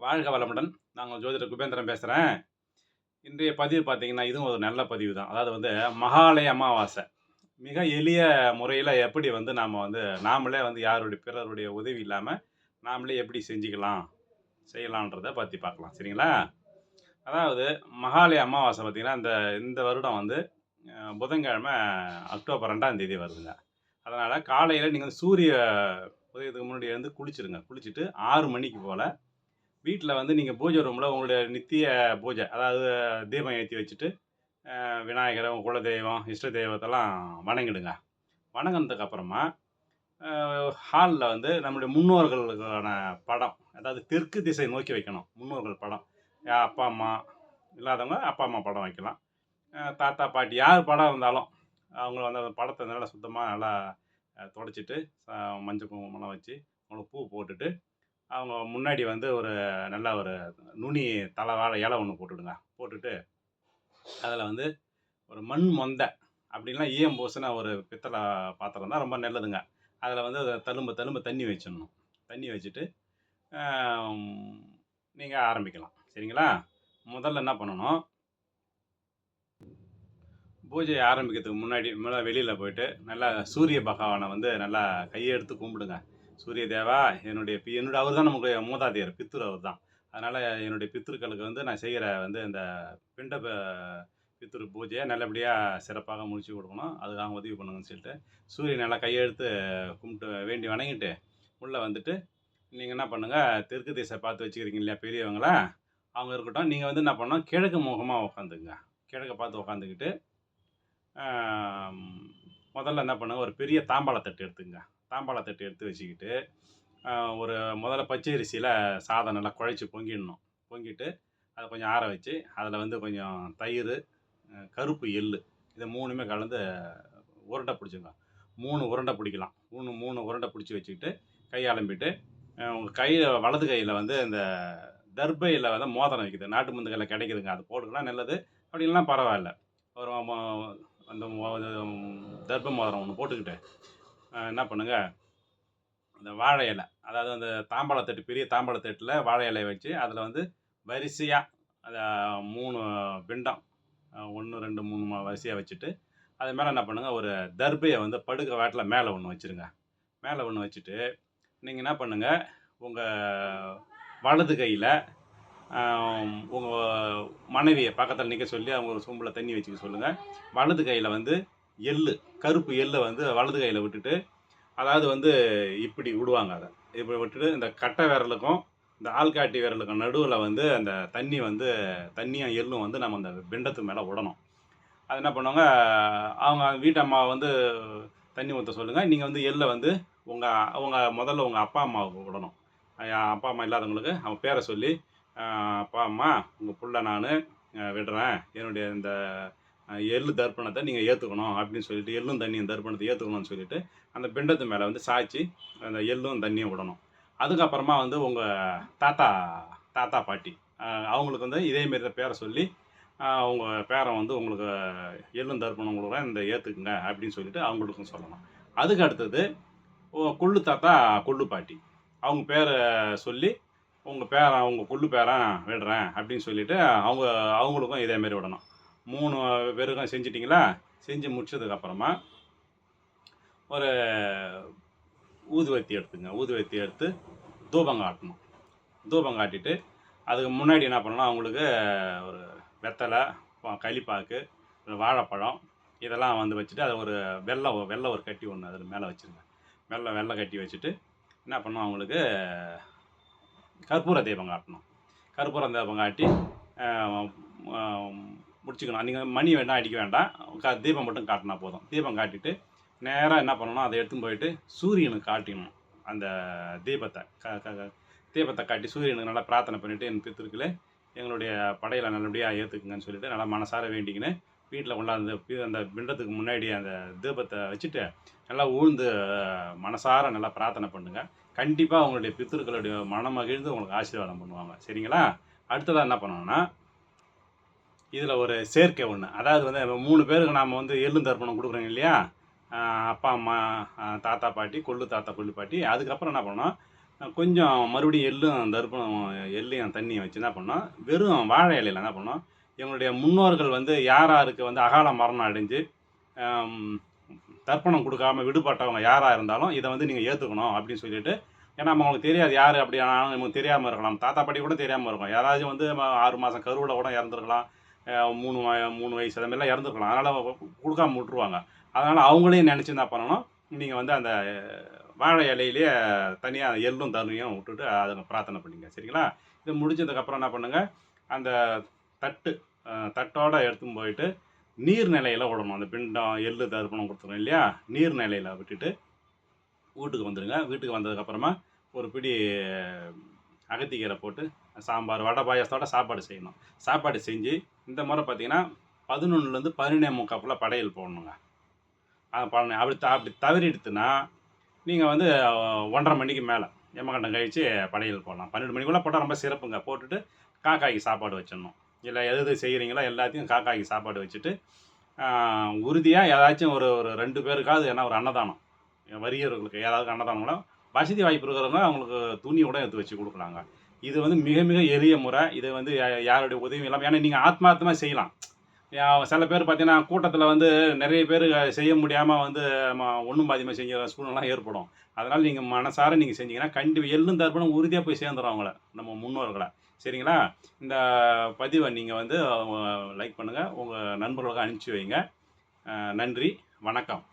வாழ்க வளமுடன். நாங்கள் ஜோதிடர் குபேந்திரன் பேசுகிறேன் இன்றைய பதிவு பார்த்தீங்கன்னா இதுவும் ஒரு நல்ல பதிவு தான் அதாவது வந்து மகாலய அமாவாசை. மிக எளிய முறையில் எப்படி வந்து நாம் வந்து நாமளே வந்து யாருடைய பிறருடைய உதவி இல்லாமல் நாமளே எப்படி செஞ்சுக்கலாம் செய்யலான்றதை பற்றி பார்க்கலாம். சரிங்களா? அதாவது மகாலய அமாவாசை பார்த்திங்கன்னா இந்த இந்த வருடம் வந்து புதன்கிழமை அக்டோபர் ரெண்டாம் தேதி வருதுங்க. அதனால் காலையில் நீங்கள் சூரிய உதயத்துக்கு முன்னாடி வந்து குளிச்சிருங்க. குளிச்சுட்டு ஆறு மணிக்கு போல் வீட்டில் வந்து நீங்கள் பூஜை ரூமில் உங்களுடைய நித்திய பூஜை அதாவது தீபம் ஏற்றி வச்சுட்டு விநாயகரை குலதெய்வம் இஷ்ட தெய்வத்தெல்லாம் வணங்கிடுங்க. வணங்கினதுக்கு அப்புறமா ஹாலில் வந்து நம்முடைய முன்னோர்களுக்கான படம் அதாவது தெற்கு திசை நோக்கி வைக்கணும் முன்னோர்கள் படம். அப்பா அம்மா இல்லாதவங்க அப்பா அம்மா படம் வைக்கலாம். தாத்தா பாட்டி யார் படம் இருந்தாலும் அவங்க வந்து அந்த படத்தை நல்லா சுத்தமாக நல்லா தொடச்சிட்டு மஞ்சள் குங்குமம்லாம் வச்சு அவங்களுக்கு பூ போட்டுட்டு அவங்க முன்னாடி வந்து ஒரு நல்ல ஒரு நுனி தலை வாழை இலை ஒன்று போட்டுடுங்க. போட்டுட்டு அதில் வந்து ஒரு மண் மொந்தை அப்படின்லாம் ஈயம் பூசின ஒரு பித்தளை பாத்திரம் தான் ரொம்ப நல்லதுங்க. அதில் வந்து அதை தழும்பு தண்ணி வச்சிடணும். தண்ணி வச்சுட்டு நீங்கள் ஆரம்பிக்கலாம். சரிங்களா? முதல்ல என்ன பண்ணணும்? பூஜையை ஆரம்பிக்கிறதுக்கு முன்னாடி முதல்ல வெளியில் போயிட்டு நல்லா சூரிய பகவானை வந்து நல்லா கையெடுத்து கும்பிடுங்க. சூரிய தேவா என்னுடைய பி என்னுடைய அவர் தான் நமக்கு மூதாதையர் பித்தூர் அவர் தான் அதனால் என்னுடைய பித்தூர்களுக்கு வந்து நான் செய்கிற வந்து இந்த பிண்ட பித்தூர் பூஜையை நல்லபடியாக சிறப்பாக முடிச்சு கொடுக்கணும். அதுக்காக உதவி பண்ணுங்கன்னு சொல்லிட்டு சூரியன் நல்லா கையெழுத்து கும்பிட்டு வேண்டி வணங்கிட்டு உள்ளே வந்துட்டு நீங்கள் என்ன பண்ணுங்கள் தெற்கு திசை பார்த்து வச்சுக்கிறீங்க இல்லையா பெரியவங்களா? அவங்க இருக்கட்டும். நீங்கள் வந்து என்ன பண்ணோம் கிழக்கு முகமாக உட்காந்துங்க கிழக்க பார்த்து உட்காந்துக்கிட்டு முதல்ல என்ன பண்ணுங்க ஒரு பெரிய தாம்பாளத்தட்டு எடுத்துங்க தாம்பாளத்தட்டு எடுத்து வச்சுக்கிட்டு ஒரு முதல்ல பச்சரிசியில் சாதம் நல்லா குழைச்சி பொங்கிடணும். பொங்கிட்டு அதை கொஞ்சம் ஆற வச்சு அதில் வந்து கொஞ்சம் தயிர் கருப்பு எள்ளு இதை மூணுமே கலந்து உருண்டை பிடிச்சிங்க மூணு உருண்டை பிடிக்கலாம். மூணு மூணு உருண்டை பிடிச்சி வச்சுக்கிட்டு கை அலம்பிட்டு உங்கள் கையில் வலது கையில் வந்து இந்த தர்பையில் வந்து மோதிரம் வைக்குது. நாட்டு மருந்துகளில் கிடைக்குதுங்க. அது போட்டுக்கலாம். நல்லது. அப்படி பரவாயில்ல. ஒரு அந்த மோ- தர்ப மோதிரம் ஒன்று போட்டுக்கிட்டு என்ன பண்ணுங்கள் இந்த வாழை இலை அதாவது அந்த தாம்பாளத்தட்டு பெரிய தாம்பாளத்தட்டில் வாழை இலையை வச்சு அதில் வந்து வரிசையாக அதை மூணு பிண்டம் ஒன்று ரெண்டு மூணு மா- வரிசையாக வச்சுட்டு அது மேலே என்ன பண்ணுங்கள் ஒரு தர்பையை வந்து படுக்க வாட்டில் மேலே ஒன்று வச்சுருங்க. மேலே ஒன்று வச்சுட்டு நீங்கள் என்ன பண்ணுங்கள் உங்கள் வலது கையில் உங்கள் மனைவியை பக்கத்தில் நிற்க சொல்லி அவங்க ஒரு சொம்பில் தண்ணி வச்சுக்க சொல்லுங்கள் வலது கையில் வந்து எள்ளு கருப்பு எள்ளை வந்து வலது கையில் விட்டுட்டு அதாவது வந்து இப்படி விடுவாங்க அதை. இப்படி விட்டுட்டு இந்த கட்டை விரலுக்கும் இந்த ஆள்காட்டி விரலுக்கும் நடுவில் வந்து அந்த தண்ணி வந்து தண்ணியும் எள்ளும் வந்து நம்ம அந்த பிண்டத்து மேலே விடணும். அது என்ன பண்ணுவாங்க அவங்க வீட்டு அம்மா வந்து தண்ணி ஊற்ற சொல்லுங்கள் நீங்கள் வந்து எள்ளை வந்து உங்கள் அவங்க முதல்ல உங்கள் அப்பா அம்மாவுக்கு விடணும். அப்பா அம்மா இல்லாதவங்களுக்கு அவன் பேரை சொல்லி அப்பா அம்மா உங்கள் புள்ள நான் விடுறேன். என்னுடைய இந்த எள்ளு தர்ப்பணத்தை நீங்கள் ஏற்றுக்கணும் அப்படின்னு சொல்லிட்டு எள்ளும் தண்ணியும் தர்ப்பணத்தை ஏற்றுக்கணும்னு சொல்லிட்டு அந்த பிண்டத்து மேலே வந்து சாய்ச்சி அந்த எள்ளும் தண்ணியும் விடணும். அதுக்கப்புறமா வந்து உங்கள் தாத்தா தாத்தா பாட்டி அவங்களுக்கு வந்து இதேமாரி தான் பேரை சொல்லி உங்கள் பேரன் வந்து உங்களுக்கு எள்ளும் தர்ப்பணம் கொடுக்குறேன் இந்த ஏற்றுக்குங்க அப்படின்னு சொல்லிட்டு அவங்களுக்கும் சொல்லணும். அதுக்கு அடுத்தது கொள்ளு தாத்தா கொள்ளு பாட்டி. அவங்க பேரை சொல்லி உங்கள் பேரன் அவங்க கொள்ளு பேரன் விடுறேன் அப்படின்னு சொல்லிவிட்டு அவங்க அவங்களுக்கும் இதேமாரி விடணும். மூணு வெறுகம் செஞ்சிட்டிங்களா? செஞ்சு முடிச்சதுக்கப்புறமா ஒரு ஊதுவத்தி எடுத்துங்க. ஊதுவத்தி எடுத்து தூபம் காட்டணும். தூபம் காட்டிட்டு அதுக்கு முன்னாடி என்ன பண்ணணும் அவங்களுக்கு ஒரு வெத்தலை களிப்பாக்கு வாழைப்பழம் இதெல்லாம் வந்து வச்சுட்டு அதை ஒரு வெள்ளை வெள்ளை ஒரு கட்டி ஒன்று அதில் மேலே வச்சுருங்க. வெள்ளை வெள்ளை கட்டி வச்சுட்டு என்ன பண்ணணும்? அவங்களுக்கு கற்பூர தீபம் காட்டணும். கற்பூர தீபம் காட்டி முடிச்சுக்கணும். நீங்கள் மணி வேணால் அடிக்க வேண்டாம். கா தீபம் மட்டும் காட்டினா போதும். தீபம் காட்டிட்டு நேராக என்ன பண்ணணும் அதை எடுத்துன்னு போயிட்டு சூரியனுக்கு காட்டிடணும் அந்த தீபத்தை. க க தீபத்தை காட்டி சூரியனுக்கு நல்லா பிரார்த்தனை பண்ணிவிட்டு என் பித்திருக்களே எங்களுடைய படையில் நல்லபடியாக ஏற்றுக்குங்கன்னு சொல்லிட்டு நல்லா மனசார வேண்டிக்கின்னு வீட்டில் கொண்டாந்து அந்த பிண்டத்துக்கு முன்னாடி அந்த தீபத்தை வச்சுட்டு நல்லா ஊழ்ந்து மனசார நல்லா பிரார்த்தனை பண்ணுங்கள் கண்டிப்பாக உங்களுடைய பித்திருக்களுடைய மனம் மகிழ்ந்து உங்களுக்கு ஆசீர்வாதம் பண்ணுவாங்க. சரிங்களா? அடுத்ததாக என்ன பண்ணணும்னா இதில் ஒரு சேர்க்கை ஒன்று அதாவது வந்து மூணு பேருக்கு நாம் வந்து எள்ளும் தர்ப்பணம் கொடுக்குறோங்க இல்லையா? அப்பா அம்மா தாத்தா பாட்டி கொள்ளு தாத்தா கொள்ளு பாட்டி. அதுக்கப்புறம் என்ன பண்ணோம்? கொஞ்சம் மறுபடியும் எள்ளும் தர்ப்பணம் எள்ளையும் தண்ணியும் வச்சு என்ன பண்ணோம்? வெறும் வாழை இலையில என்ன பண்ணோம்? எங்களுடைய முன்னோர்கள் வந்து யார் யாருக்கு வந்து அகால மரணம் அடைஞ்சு தர்ப்பணம் கொடுக்காம விடுபட்டவங்க யாராக இருந்தாலும் இதை வந்து நீங்கள் ஏற்றுக்கணும் அப்படின்னு சொல்லிட்டு ஏன்னா நம்ம அவங்களுக்கு தெரியாது யார் அப்படி ஆனாலும் நமக்கு தெரியாமல் இருக்கலாம். தாத்தா பாட்டி கூட தெரியாமல் இருக்கும். யாராச்சும் வந்து ஆறு மாதம் கருவில் கூட இறந்துருக்கலாம். மூணு மூணு வயசு அது மாதிரிலாம் இறந்துருக்கலாம். அதனால் கொடுக்காம விட்டுருவாங்க. அதனால் அவங்களையும் நினச்சி என்ன பண்ணணும்? நீங்கள் வந்து அந்த வாழை இலையிலேயே தனியாக எள்ளும் தண்ணியும் விட்டுட்டு அதை பிரார்த்தனை பண்ணிங்க. சரிங்களா? இது முடிஞ்சதுக்கப்புறம் என்ன பண்ணுங்கள் அந்த தட்டு தட்டோடு எடுத்துன்னு போயிட்டு நீர்நிலையில் விடணும். அந்த பிண்டம் எள்ளு தர்ப்பணம் கொடுத்துருவோம் இல்லையா? நீர்நிலையில் விட்டுட்டு வீட்டுக்கு வந்துடுங்க. வீட்டுக்கு வந்ததுக்கப்புறமா ஒரு பிடி அகத்திக்கீரை போட்டு சாம்பார் வடை பாயாசத்தோட சாப்பாடு செய்யணும். சாப்பாடு செஞ்சு இந்த முறை பார்த்தீங்கன்னா பதினொன்றுலேருந்து பதினேழு முக்காப்பில் படையல் போடணுங்க. அது பண்ண அப்படி த அப்படி தவறிடுத்துன்னா நீங்கள் வந்து ஒன்றரை மணிக்கு மேலே எம்மகண்டம் கழித்து படையல் போடலாம். பன்னெண்டு மணிக்குள்ளே போட்டால் ரொம்ப சிறப்புங்க. போட்டுட்டு காக்காய்க்கு சாப்பாடு வச்சிடணும். இல்லை எது எது செய்கிறீங்களோ எல்லாத்தையும் காக்காய்க்கு சாப்பாடு வச்சுட்டு உறுதியாக ஏதாச்சும் ஒரு ஒரு ரெண்டு பேருக்காவது ஏன்னா ஒரு அன்னதானம். வறியவர்களுக்கு ஏதாவது கூட வசதி வாய்ப்பு இருக்கிறவங்க அவங்களுக்கு துணி கூட எடுத்து வச்சு கொடுக்குறாங்க இது வந்து மிக மிக எளிய முறை. இது வந்து யா- யாருடைய உதவியும் இல்லாமல் ஏன்னா நீங்கள் ஆத்மார்த்தமாக செய்யலாம். சில பேர் பார்த்தீங்கன்னா கூட்டத்தில் வந்து நிறைய பேர் செய்ய முடியாமல் வந்து ஒன்றும் பாதியமாக செஞ்ச சூழ்நிலாம் ஏற்படும். அதனால் நீங்கள் மனசார நீங்கள் செஞ்சீங்கன்னா கண்டிப்பாக எள்ளும் தர்ப்பணம் உறுதியாக போய் சேர்ந்துடும் அவங்கள நம்ம முன்னோர்களை. சரிங்களா? இந்த பதிவை நீங்கள் வந்து லைக் பண்ணுங்கள் உங்கள் நண்பர்களுக்கு அனுப்பிச்சி வைங்க. நன்றி. வணக்கம்.